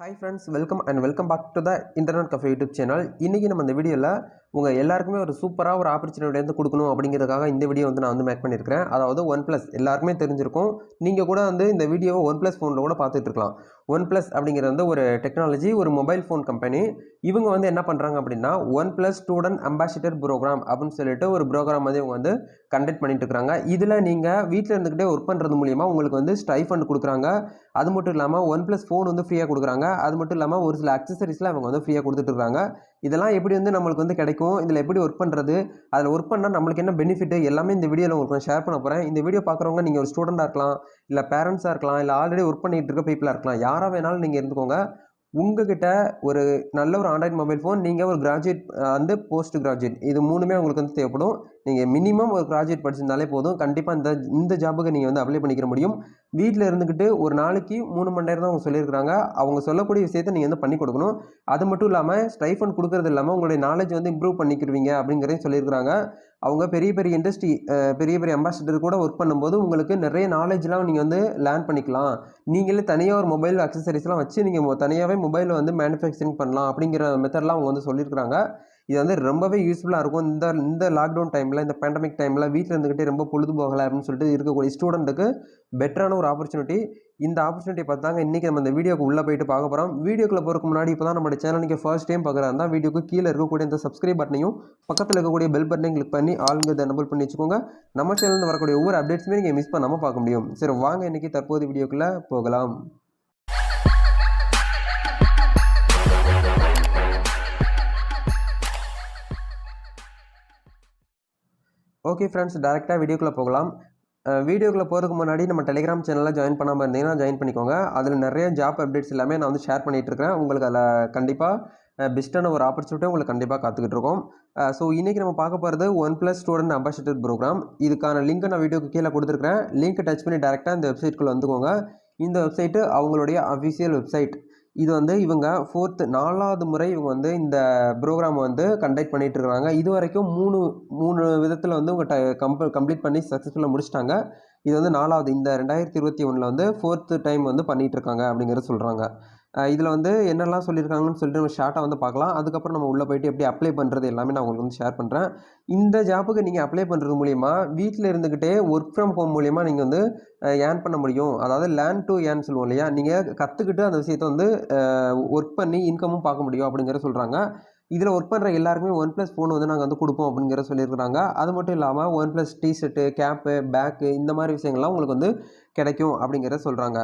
Hi friends welcome and welcome back to the internet cafe YouTube channel இன்றைக்கி நம்ம இந்த வீடியோவில் உங்கள் எல்லாருக்குமே ஒரு சூப்பராக ஒரு ஆப்பர்ச்சுனிட்டி வந்து கொடுக்கணும் அப்படிங்கிறதுக்காக இந்த வீடியோ வந்து நான் வந்து மேக் பண்ணியிருக்கிறேன். அதாவது ஒன் ப்ளஸ் எல்லாருக்குமே தெரிஞ்சிருக்கும். நீங்கள் கூட வந்து இந்த வீடியோவை ஒன் ப்ளஸ் ஃபோனில் கூட பார்த்துட்டு இருக்கலாம். ஒன் ப்ளஸ் அப்படிங்கிறது வந்து ஒரு டெக்னாலஜி ஒரு மொபைல் ஃபோன் கம்பெனி இவங்க வந்து என்ன பண்ணுறாங்க அப்படின்னா OnePlus student ambassador program அப்படின்னு சொல்லிட்டு ஒரு ப்ரோக்ராம் வந்து இவங்க வந்து கண்டக்ட் பண்ணிட்டு இருக்காங்க. இதில் நீங்கள் வீட்டில் இருந்துக்கிட்டே ஒர்க் பண்ணுறது மூலியமாக உங்களுக்கு வந்து ஸ்டைஃபண்ட் கொடுக்குறாங்க. அது மட்டும் இல்லாமல் ஒன் ப்ளஸ் ஃபோன் வந்து ஃப்ரீயாக கொடுக்குறாங்க. அது மட்டும் இல்லாமல் ஒரு சில அக்சசரிஸ்லாம் அவங்க வந்து ஃப்ரீயாக கொடுத்துட்டு இருக்காங்க. இதெல்லாம் எப்படி வந்து நம்மளுக்கு வந்து கிடைக்கும்? இதில் எப்படி ஒர்க் பண்ணுறது அதில் ஒர்க் பண்ணால் நம்மளுக்கு என்ன பெனிஃபிட் எல்லாமே இந்த வீடியோவில் உங்களுக்கு நான் ஷேர் பண்ண போகிறேன் இந்த வீடியோ பார்க்குறவங்க நீங்கள் ஒரு ஸ்டூடெண்ட்டாக இருக்கலாம் இல்லை பேரண்ட்ஸாக இருக்கலாம் இல்லை ஆல்ரெடி ஒர்க் பண்ணிகிட்டு இருக்க பீப்புளாக இருக்கலாம். யாராக வேணாலும் நீங்கள் இருந்துக்கோங்க. உங்ககிட்ட ஒரு நல்ல ஒரு ஆண்ட்ராய்ட் மொபைல் ஃபோன் நீங்கள் ஒரு கிராஜுவேட் வந்து போஸ்ட் கிராஜுவேட் இது மூணுமே உங்களுக்கு வந்து தேவைப்படும். நீங்கள் மினிமம் ஒரு கிராஜுவேட் படிச்சிருந்தாலே போதும். கண்டிப்பாக இந்த இந்த ஜாபுக்கு நீங்கள் வந்து அப்ளை பண்ணிக்கிற முடியும். வீட்டில் இருந்துக்கிட்டு ஒரு நாளைக்கு மூணு மணி நேரம் தான் அவங்க சொல்லியிருக்காங்க அவங்க சொல்லக்கூடிய விஷயத்தை நீங்கள் வந்து பண்ணி கொடுக்கணும். அது மட்டும் இல்லாமல் ஸ்டைஃபன் கொடுக்கறது இல்லாமல் உங்களுடைய நாலேஜ் வந்து இம்ப்ரூவ் பண்ணிக்கிடுவீங்க அப்படிங்கிறதையும் சொல்லியிருக்கிறாங்க. அவங்க பெரிய பெரிய இண்டஸ்ட்ரி பெரிய பெரிய அம்பாசிடர் கூட ஒர்க் பண்ணும்போது உங்களுக்கு நிறைய நாலேஜ்லாம் நீங்கள் வந்து லேர்ன் பண்ணிக்கலாம். நீங்களே தனியாக ஒரு மொபைல் அக்சசரிஸ்லாம் வச்சு நீங்கள் தனியாகவே மொபைலில் வந்து மேனுஃபேக்சரிங் பண்ணலாம் அப்படிங்கிற மெத்தட்லாம் அவங்க வந்து சொல்லியிருக்கிறாங்க. இது வந்து ரொம்பவே யூஸ்ஃபுல்லாக இருக்கும். இந்த இந்த லாக்டவுன் டைமில் இந்த பேண்டமிக் டைமில் வீட்டில் இருந்துக்கிட்டே ரொம்ப பொழுது போகலை அப்படின்னு சொல்லிட்டு இருக்கக்கூடிய ஸ்டூடெண்ட்டுக்கு பெட்டரான ஒரு ஆப்பர்ச்சுனிட்டி இந்த ஆப்பர்ச்சுனிட்டி பார்த்தாங்க. இன்றைக்கி நம்ம இந்த வீடியோக்கு உள்ளே போயிட்டு பார்க்க போகிறோம் வீடியோக்குள்ளே போகிறதுக்கு முன்னாடி இப்போ தான் நம்ம சேனல் நீங்கள் ஃபர்ஸ்ட் டைம் பார்க்குறா இருந்தால் வீடியோக்கு கீழே இருக்கக்கூடிய இந்த சப்ஸ்கிரைப் பட்டனையும் பக்கத்தில் இருக்கக்கூடிய பெல் பட்டனையும் கிளிக் பண்ணி ஆளுங்க எனபிள் பண்ணி வச்சுக்கோங்க. நம்ம சேனலில் வரக்கூடிய ஒவ்வொரு அப்டேட்ஸுமே நீங்கள் மிஸ் பண்ணாமல் பார்க்க முடியும். சரி வாங்க இன்றைக்கி தற்போது வீடியோக்குள்ளே போகலாம். ஓகே ஃப்ரெண்ட்ஸ் டேரெக்டாக வீடியோக்குள்ளே போகலாம். வீடியோக்குள்ளே போகிறதுக்கு முன்னாடி நம்ம டெலிகிராம் சேனலில் ஜாயின் பண்ணாமல் இருந்தீங்கன்னா ஜாயின் பண்ணிக்கோங்க. அதில் நிறைய ஜாப் அப்டேட்ஸ் எல்லாமே நான் வந்து ஷேர் பண்ணிகிட்டு இருக்கேன் உங்களுக்கு அதில் கண்டிப்பாக பெஸ்ட்டான ஒரு ஆப்பர்ச்சுனிட்டி உங்களுக்கு கண்டிப்பாக காத்துக்கிட்டு இருக்கோம். ஸோ இன்றைக்கி நம்ம பார்க்க போகிறது OnePlus student ambassador program இதுக்கான லிங்க்கை நான் வீடியோக்கு கீழே கொடுத்துருக்கேன் லிங்க்கை டச் பண்ணி டேரெக்டாக இந்த வெப்சைட்குள்ளே வந்துக்கோங்க. இந்த வெப்சைட்டு அவங்களுடைய அஃபிஷியல் வெப்சைட் இது வந்து இவங்க ஃபோர்த்து நாலாவது முறை இவங்க வந்து இந்த ப்ரோக்ராம் வந்து கண்டக்ட் பண்ணிட்டு இருக்காங்க. இது வரைக்கும் மூணு மூணு விதத்தில் வந்து உங்கள் ட கம்ப கம்ப்ளீட் பண்ணி சக்ஸஸ்ஃபுல்லாக முடிச்சிட்டாங்க. இது வந்து நாலாவது இந்த ரெண்டாயிரத்தி இருபத்தி ஒன்றில் வந்து ஃபோர்த்து டைம் வந்து பண்ணிகிட்டு இருக்காங்க அப்படிங்கிறத சொல்கிறாங்க இதில் வந்து என்னெல்லாம் சொல்லியிருக்காங்கன்னு சொல்லிட்டு நம்ம ஷார்ட்டாக வந்து பார்க்கலாம். அதுக்கப்புறம் நம்ம உள்ளே போயிட்டு எப்படி அப்ளை பண்ணுறது எல்லாமே நான் உங்களுக்கு வந்து ஷேர் பண்ணுறேன் இந்த ஜாப்புக்கு நீங்கள் அப்ளை பண்ணுறது மூலிமா வீட்டில் இருந்துக்கிட்டே ஒர்க் ஃப்ரம் ஹோம் மூலிமா நீங்கள் வந்து ஏர்ன் பண்ண முடியும். அதாவது லேர்ன் டு ஏர்ன் சொல்லுவோம் இல்லையா? நீங்கள் கற்றுக்கிட்டு அந்த விஷயத்தை வந்து ஒர்க் பண்ணி இன்கமும் பார்க்க முடியும் அப்படிங்கிற சொல்கிறாங்க இதில் ஒர்க் பண்ணுற எல்லாருக்குமே ஒன் ப்ளஸ் ஃபோன் வந்து நாங்கள் வந்து கொடுப்போம் அப்படிங்கிற சொல்லியிருக்கிறாங்க. அது மட்டும் இல்லாமல் OnePlus T shirt cap bag இந்த மாதிரி விஷயங்கள்லாம் உங்களுக்கு வந்து கிடைக்கும் அப்படிங்கிறத சொல்கிறாங்க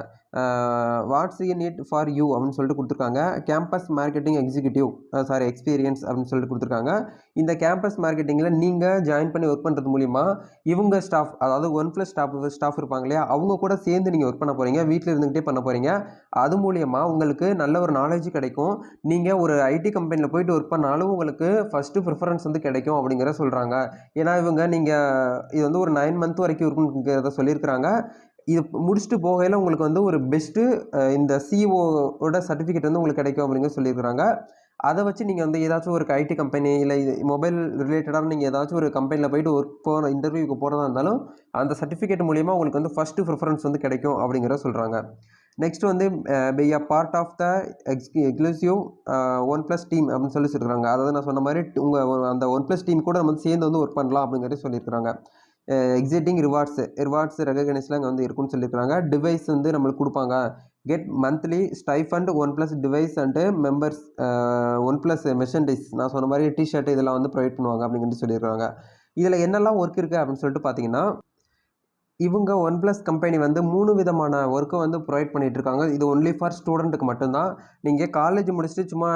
what's in it for you அப்படின்னு சொல்லிட்டு கொடுத்துருக்காங்க. Campus marketing executive sorry experience அப்படின்னு சொல்லிட்டு கொடுத்துருக்காங்க. இந்த கேம்பஸ் மார்க்கெட்டிங்கில் நீங்கள் ஜாயின் பண்ணி ஒர்க் பண்ணுறது மூலிமா இவங்க ஸ்டாஃப் அதாவது ஒன் ப்ளஸ் ஸ்டாஃப் ஸ்டாஃப் இருப்பாங்க இல்லையா அவங்க கூட சேர்ந்து நீங்கள் ஒர்க் பண்ண போகிறீங்க வீட்டில் இருந்துக்கிட்டே பண்ண போகிறீங்க அது மூலியமாக உங்களுக்கு நல்ல ஒரு நாலேஜ் கிடைக்கும். நீங்கள் ஒரு ஐடி கம்பெனியில் போயிட்டு ஒர்க் பண்ணாலும் உங்களுக்கு ஃபஸ்ட்டு ப்ரிஃபரன்ஸ் வந்து கிடைக்கும் அப்படிங்கிற சொல்கிறாங்க ஏன்னா இவங்க நீங்கள் இது வந்து ஒரு நைன் மந்த் வரைக்கும் இருக்குங்கிறத சொல்லியிருக்கிறாங்க. இது முடிச்சுட்டு போகையில் உங்களுக்கு வந்து ஒரு பெஸ்ட்டு இந்த சிஓவோட சர்டிஃபிகேட் வந்து உங்களுக்கு கிடைக்கும் அப்படிங்கிற சொல்லியிருக்கிறாங்க. அதை வச்சு நீங்கள் வந்து ஏதாச்சும் ஒரு ஐடி கம்பெனி இல்லை இது மொபைல் ரிலேட்டடாக நீங்கள் ஏதாச்சும் ஒரு கம்பெனியில் போயிட்டு ஒர்க் போகிற இன்டர்வியூக்கு போகிறதா இருந்தாலும் அந்த சர்டிஃபிகேட் மூலிமா உங்களுக்கு வந்து ஃபஸ்ட்டு ப்ரிஃபரன்ஸ் வந்து கிடைக்கும் அப்படிங்கிற சொல்கிறாங்க நெக்ஸ்ட் வந்து be a part of the ex exclusive OnePlus team அப்படின்னு சொல்லி சொல்லியிருக்காங்க அதாவது நான் சொன்ன மாதிரி உங்கள் அந்த ஒன் ப்ளஸ் டீம் கூட நம்ம வந்து சேர்ந்து வந்து ஒர்க் பண்ணலாம் அப்படிங்கிறத சொல்லியிருக்காங்க எக்ஸிட்டிங் ரிவார்ட்ஸு ரிவார்ட்ஸ் ரெகக்னைஸ்லாம் இங்கே வந்து இருக்குன்னு சொல்லியிருக்காங்க டிவைஸ் வந்து நம்மளுக்கு கொடுப்பாங்க. Get monthly stipend OnePlus device and members OnePlus merchandise நான் சொன்ன மாதிரி டிஷர்ட் இதெல்லாம் வந்து ப்ரொவைட் பண்ணுவாங்க அப்படின்னு சொல்லியிருக்காங்க இதில் என்னெல்லாம் ஒர்க் இருக்குது அப்படின்னு சொல்லிட்டு பார்த்தீங்கன்னா இவங்க ஒன் ப்ளஸ் கம்பெனி வந்து மூணு விதமான ஒர்க்கை வந்து ப்ரொவைட் பண்ணிகிட்டு இருக்காங்க இது ஒன்லி ஃபார் ஸ்டூடெண்ட்டுக்கு மட்டும்தான். நீங்கள் காலேஜ் முடிச்சுட்டு சும்மா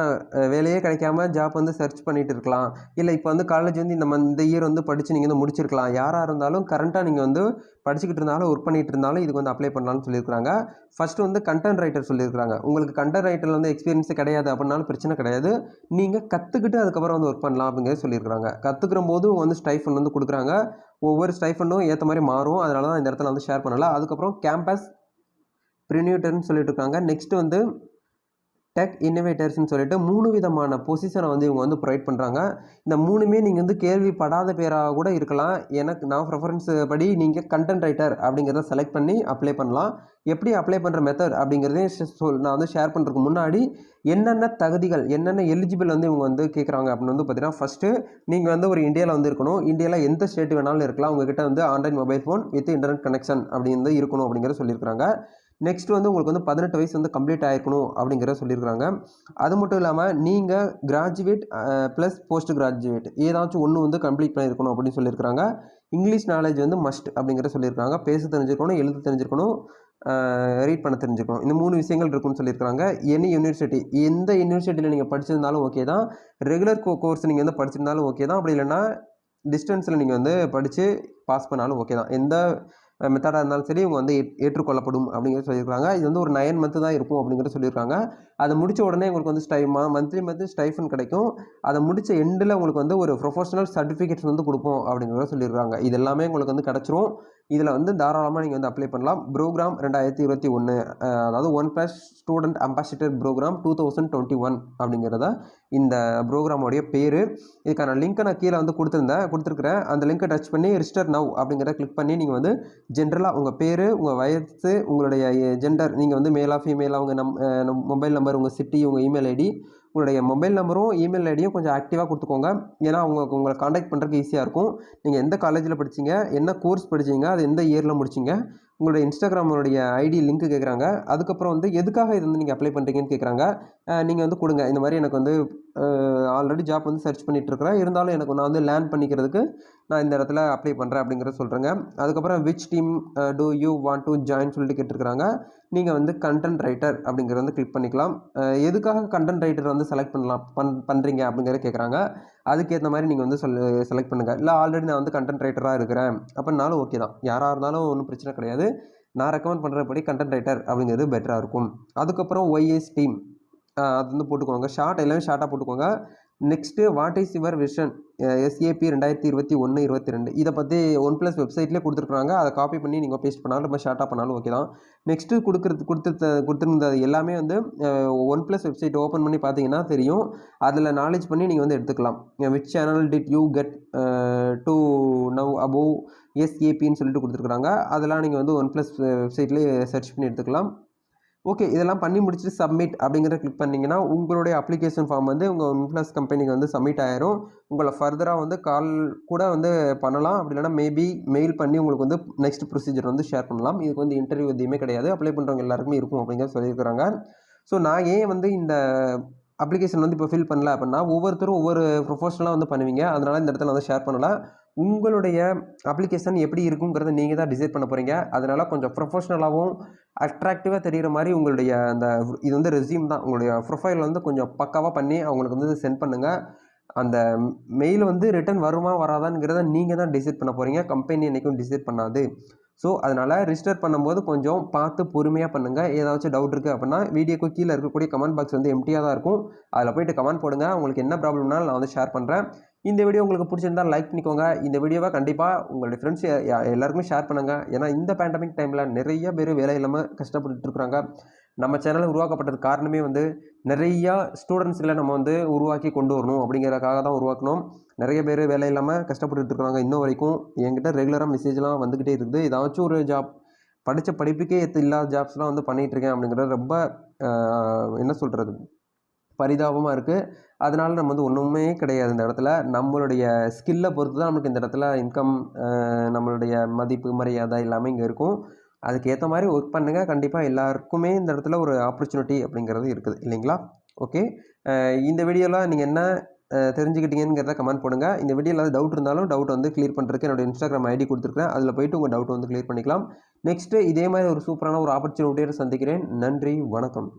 வேலையே கிடைக்காம ஜாப் வந்து சர்ச் பண்ணிகிட்டு இருக்கலாம். இல்லை இப்போ வந்து காலேஜ் வந்து இந்த இந்த இயர் வந்து படித்து நீங்கள் வந்து முடிச்சிருக்கலாம். யாராக இருந்தாலும் கரண்ட்டாக நீங்கள் வந்து படிச்சுக்கிட்டு இருந்தாலும் ஒர்க் பண்ணிகிட்டு இருந்தாலும் இதுக்கு வந்து அப்ளை பண்ணலாம்னு சொல்லியிருக்காங்க ஃபஸ்ட்டு வந்து கண்டென்ட் ரைட்டர் சொல்லியிருக்காங்க உங்களுக்கு கண்டென்ட் ரைட்டரில் வந்து எக்ஸ்பீரியன்ஸே கிடையாது அப்படின்னாலும் பிரச்சனை கிடையாது. நீங்கள் கற்றுக்கிட்டு அதுக்கப்புறம் வந்து ஒர்க் பண்ணலாம் அப்படிங்கிறது சொல்லியிருக்காங்க கற்றுக்கிற போது வந்து ஸ்டைஃபன் வந்து கொடுக்குறாங்க. ஒவ்வொரு ஸ்டைஃபண்டும் ஏற்ற மாதிரி மாறும். அதனால தான் இந்த இடத்துல வந்து ஷேர் பண்ணலை. அதுக்கப்புறம் கேம்பஸ் ப்ரினியூட்டர்னு சொல்லிட்டு இருக்காங்க. நெக்ஸ்ட்டு வந்து டெக் இன்னோவேட்டர்ஸ்னு சொல்லிட்டு மூணு விதமான பொசிஷனை வந்து இவங்க வந்து ப்ரொவைட் பண்ணுறாங்க இந்த மூணுமே நீங்கள் வந்து கேள்விப்படாத பேராக கூட இருக்கலாம். எனக்கு நான் ப்ரெஃபரன்ஸ் படி நீங்கள் கண்டென்ட் ரைட்டர் அப்படிங்கிறத செலக்ட் பண்ணி அப்ளை பண்ணலாம். எப்படி அப்ளை பண்ணுற மெத்தட் அப்படிங்கிறதையும் சொல் நான் வந்து ஷேர் பண்ணுறதுக்கு முன்னாடி என்னென்ன தகுதிகள் என்னென்ன எலிஜிபிள் வந்து இவங்க வந்து கேட்குறாங்க அப்படின்னு வந்து பார்த்தீங்கன்னா ஃபஸ்ட்டு நீங்கள் வந்து ஒரு இந்தியாவில் வந்து இருக்கணும். இந்தியாவில் எந்த ஸ்டேட் வேணாலும் இருக்கலாம். உங்ககிட்ட வந்து Android mobile phone with internet connection அப்படின்னு இருக்கணும் அப்படிங்கிற சொல்லியிருக்கிறாங்க. நெக்ஸ்ட் வந்து உங்களுக்கு வந்து பதினெட்டு வயசு வந்து கம்ப்ளீட் ஆகிருக்கணும் அப்படிங்கிறத சொல்லியிருக்காங்க அது மட்டும் இல்லாமல் நீங்கள் கிராஜுவேட் ப்ளஸ் போஸ்ட் கிராஜுவேட் ஏதாச்சும் ஒன்று வந்து கம்ப்ளீட் பண்ணியிருக்கணும் அப்படின்னு சொல்லியிருக்காங்க இங்கிலீஷ் நாலேஜ் வந்து மஸ்ட் அப்படிங்கிற சொல்லியிருக்காங்க. பேச தெரிஞ்சிருக்கணும் எழுத தெரிஞ்சிருக்கணும் ரீட் பண்ண தெரிஞ்சுக்கணும் இந்த மூணு விஷயங்கள் இருக்குன்னு சொல்லியிருக்காங்க எனி யூனிவர்சிட்டி எந்த யூனிவர்சிட்டியில் நீங்கள் படிச்சிருந்தாலும் ஓகே தான். ரெகுலர் கோ கோர்ஸ் நீங்கள் வந்து படிச்சிருந்தாலும் ஓகே தான். அப்படி இல்லைன்னா டிஸ்டன்ஸில் நீங்கள் வந்து படித்து பாஸ் பண்ணாலும் ஓகே தான். எந்த மெத்தடாக இருந்தாலும் சரி இவங்க வந்து ஏற்றுக்கொள்ளப்படும் அப்படிங்கிறத சொல்லியிருக்காங்க. இது வந்து ஒரு நயன் மந்த்து தான் இருக்கும் அப்படிங்கிறத சொல்லியிருக்காங்க. அதை முடித்த உடனே உங்களுக்கு வந்து ஸ்டை மந்த்லி மந்த்லி ஸ்டைஃபன் கிடைக்கும். அதை முடித்த எண்டில் உங்களுக்கு வந்து ஒரு ப்ரொஃபஷனல் சர்டிஃபிகேட்ஸ் வந்து கொடுப்போம் அப்படிங்கிறத சொல்லியிருக்காங்க. இது எல்லாமே உங்களுக்கு வந்து கிடச்சிரும். இதில் வந்து தாராளமாக நீங்கள் வந்து அப்ளை பண்ணலாம். ப்ரோக்ராம் ரெண்டாயிரத்தி இருபத்தி ஒன்று அதாவது OnePlus student ambassador programme two thousand twenty one அப்படிங்கிறத இந்த ப்ரோக்ராமோடைய பேர். இதுக்கான லிங்க்கை நான் கீழே வந்து கொடுத்துருந்தேன் கொடுத்துருக்குறேன். அந்த லிங்க்கை டச் பண்ணி ரிஜிஸ்டர் நவ் அப்படிங்கிறத கிளிக் பண்ணி நீங்கள் வந்து ஜென்ரலாக உங்கள் பேர் உங்கள் வயசு உங்களுடைய ஜெண்டர் நீங்கள் வந்து மேலாக ஃபீமேலாக உங்கள் நம் மொபைல் நம்பர் உங்கள் சிட்டி உங்கள் இமெயில் ஐடி உங்களுடைய மொபைல் நம்பரும் இமெயில் ஐடியும் கொஞ்சம் ஆக்டிவாக கொடுத்துக்கோங்க. ஏன்னா அவங்க உங்களை காண்டாக்ட் பண்ணுறதுக்கு ஈஸியாக இருக்கும். நீங்கள் எந்த காலேஜில் படிச்சிங்க என்ன கோர்ஸ் படிச்சிங்க அது எந்த இயரில் முடிச்சிங்க உங்களுடைய இன்ஸ்டாகிராமோடைய ஐடி லிங்க் கேட்குறாங்க அதுக்கப்புறம் வந்து எதுக்காக இது வந்து நீங்கள் அப்ளை பண்ணுறீங்கன்னு கேட்குறாங்க நீங்கள் வந்து கொடுங்க. இந்த மாதிரி எனக்கு வந்து ஆல்ரெடி ஜாப் வந்து சர்ச் பண்ணிகிட்ருக்கிறேன் இருந்தாலும் எனக்கு நான் வந்து லேர்ன் பண்ணிக்கிறதுக்கு நான் இந்த இடத்துல அப்ளை பண்ணுறேன் அப்படிங்கிறத சொல்கிறேங்க அதுக்கப்புறம் which team do you want to join சொல்லிட்டு கேட்டிருக்கிறாங்க. நீங்கள் வந்து கண்டென்ட் ரைட்டர் அப்படிங்கிறத வந்து கிளிக் பண்ணிக்கலாம். எதுக்காக கண்டென்ட் ரைட்டர் வந்து செலக்ட் பண்ணலாம் பண் பண்ணுறீங்க அப்படிங்கிறத கேட்குறாங்க. அதுக்கேற்ற மாதிரி நீங்கள் வந்து சொல் செலக்ட் பண்ணுங்கள் இல்லை ஆல்ரெடி நான் வந்து கண்டென்ட் ரைட்டராக இருக்கிறேன். அப்படின்னாலும் ஓகே தான். யாராக இருந்தாலும் ஒன்றும் பிரச்சனை கிடையாது. நான் ரெக்கமெண்ட் பண்ணுறபடி கண்டென்ட் ரைட்டர் அப்படிங்கிறது பெட்டராக இருக்கும். அதுக்கப்புறம் ஒய்எஸ் டீம் அது வந்து போட்டுக்கோங்க. ஷார்ட் எல்லாமே ஷார்ட்டாக போட்டுக்கோங்க. Next what is your vision SAP ரெண்டாயிரத்தி இருபத்தி ஒன்று இருபத்தி ரெண்டு. இதை பற்றி ஒன் ப்ளஸ் வெப்சைட்லேயே கொடுத்துருக்குறாங்க. அதை காப்பி பண்ணி நீங்கள் பேஸ்ட் பண்ணாலும் ரொம்ப ஷார்ட்டாக பண்ணாலும் ஓகே தான். நெக்ஸ்ட்டு கொடுக்குறது கொடுத்து கொடுத்துருந்தது எல்லாமே வந்து ஒன் ப்ளஸ் வெப்சைட் ஓப்பன் பண்ணி பார்த்தீங்கன்னா தெரியும். அதில் நாலேஜ் பண்ணி நீங்கள் வந்து எடுத்துக்கலாம். Which channel did you get to know about எஸ்ஏபின்னு சொல்லிட்டு கொடுத்துருக்குறாங்க. அதெல்லாம் நீங்கள் வந்து ஒன் ப்ளஸ் வெப்சைட்லேயே சர்ச் பண்ணி எடுத்துக்கலாம். ஓகே இதெல்லாம் பண்ணி முடிச்சுட்டு சப்மிட் அப்படிங்கிறத கிளிக் பண்ணிங்கன்னா உங்களுடைய அப்ளிகேஷன் ஃபார்ம் வந்து உங்கள் ஒன் ப்ளஸ் கம்பெனிக்கு வந்து சப்மிட் ஆயிரும். உங்களை ஃபர்தராக வந்து கால் கூட வந்து பண்ணலாம். அப்படி இல்லைனா மேபி மெயில் பண்ணி உங்களுக்கு வந்து நெக்ஸ்ட் ப்ரொசீஜர் வந்து ஷேர் பண்ணலாம். இதுக்கு வந்து இன்டர்வியூ எதுவுமே கிடையாது. அப்ளை பண்ணுறவங்க எல்லாருக்குமே இருக்கும் அப்படிங்கிற சொல்லியிருக்கிறாங்க. ஸோ நான் ஏன் வந்து இந்த அப்ளிகேஷன் வந்து இப்போ ஃபில் பண்ணல அப்படின்னா ஒவ்வொருத்தரும் ஒவ்வொரு ப்ரொஃபஷனலாக வந்து பண்ணுவீங்க. அதனால் இந்த இடத்துல வந்து ஷேர் பண்ணலாம் உங்களுடைய அப்ளிகேஷன் எப்படி இருக்குங்கிறத நீங்கள் தான் டிசைட் பண்ண போகிறீங்க அதனால் கொஞ்சம் ப்ரொஃபஷ்னலாகவும் அட்ராக்டிவாக தெரிகிற மாதிரி உங்களுடைய அந்த இது வந்து ரெசியூம் தான். உங்களுடைய ப்ரொஃபைல் வந்து கொஞ்சம் பக்காவாக பண்ணி அவங்களுக்கு வந்து சென்ட் பண்ணுங்கள் அந்த மெயில் வந்து ரிட்டன் வருமா வராதாங்கிறத நீங்கள் தான் டிசைட் பண்ண போகிறீங்க கம்பெனி என்றைக்கும் டிசைட் பண்ணாது. ஸோ அதனால் ரிஜிஸ்டர் பண்ணும்போது கொஞ்சம் பார்த்து பொறுமையாக பண்ணுங்கள் ஏதாச்சும் டவுட் இருக்குது அப்படின்னா வீடியோக்கு கீழே இருக்கக்கூடிய கமெண்ட் பாக்ஸ் வந்து எம்டியாக தான் இருக்கும். அதில் போய்ட்டு கமெண்ட் போடுங்க. உங்களுக்கு என்ன ப்ராப்ளம்னாலும் நான் வந்து ஷேர் பண்ணுறேன் இந்த வீடியோ உங்களுக்கு பிடிச்சிருந்தா லைக் பண்ணிக்கோங்க. இந்த வீடியோவை கண்டிப்பாக உங்களுடைய ஃப்ரெண்ட்ஸ் எல்லாருக்குமே ஷேர் பண்ணுங்கள் ஏன்னா இந்த பேண்டமிக் டைமில் நிறைய பேர் வேலை இல்லாமல் கஷ்டப்பட்டுட்டு இருக்கிறாங்க நம்ம சேனல் உருவாக்கப்பட்டது காரணமே வந்து நிறையா ஸ்டூடெண்ட்ஸில் நம்ம வந்து உருவாக்கி கொண்டு வரணும் அப்படிங்கிறதுக்காக தான் உருவாக்கணும். நிறைய பேர் வேலை இல்லாமல் கஷ்டப்பட்டு இருக்கிறாங்க இன்னும் வரைக்கும். என்கிட்ட ரெகுலராக மெசேஜ்லாம் வந்துக்கிட்டே இருக்குது. ஏதாச்சும் ஒரு ஜாப் படித்த படிப்புக்கே இல்லாத ஜாப்ஸ்லாம் வந்து பண்ணிகிட்ருக்கேன் அப்படிங்கிறது ரொம்ப என்ன சொல்கிறது பரிதாபமாக இருக்குது அதனால் நம்ம வந்து ஒன்றுமே கிடையாது இந்த இடத்துல. நம்மளுடைய ஸ்கில்லை பொறுத்து தான் நமக்கு இந்த இடத்துல இன்கம் நம்மளுடைய மதிப்பு மரியாதை எல்லாமே இங்கே இருக்கும். அதுக்கு ஏற்ற மாதிரி ஒர்க் பண்ணுங்கள் கண்டிப்பாக எல்லாருக்குமே இந்த இடத்துல ஒரு ஆப்பர்ச்சுனிட்டி அப்படிங்கிறது இருக்குது. இல்லைங்களா? ஓகே இந்த வீடியோவில் நீங்கள் என்ன தெரிஞ்சுக்கிட்டீங்கிறத கமெண்ட் பண்ணுங்கள் இந்த வீடியோவில் ஏதாவது டவுட் இருந்தாலும் டவுட் வந்து கிளியர் பண்ணுறதுக்கு என்னோடய இன்ஸ்டாகிராம் ஐடி கொடுத்துருக்கேன் அதில் போய்ட்டு உங்கள் டவுட் வந்து கிளியர் பண்ணிக்கலாம். நெக்ஸ்ட்டு இதே மாதிரி ஒரு சூப்பரான ஒரு ஆப்பர்ச்சுனிட்டியோடு சந்திக்கிறேன். நன்றி வணக்கம்.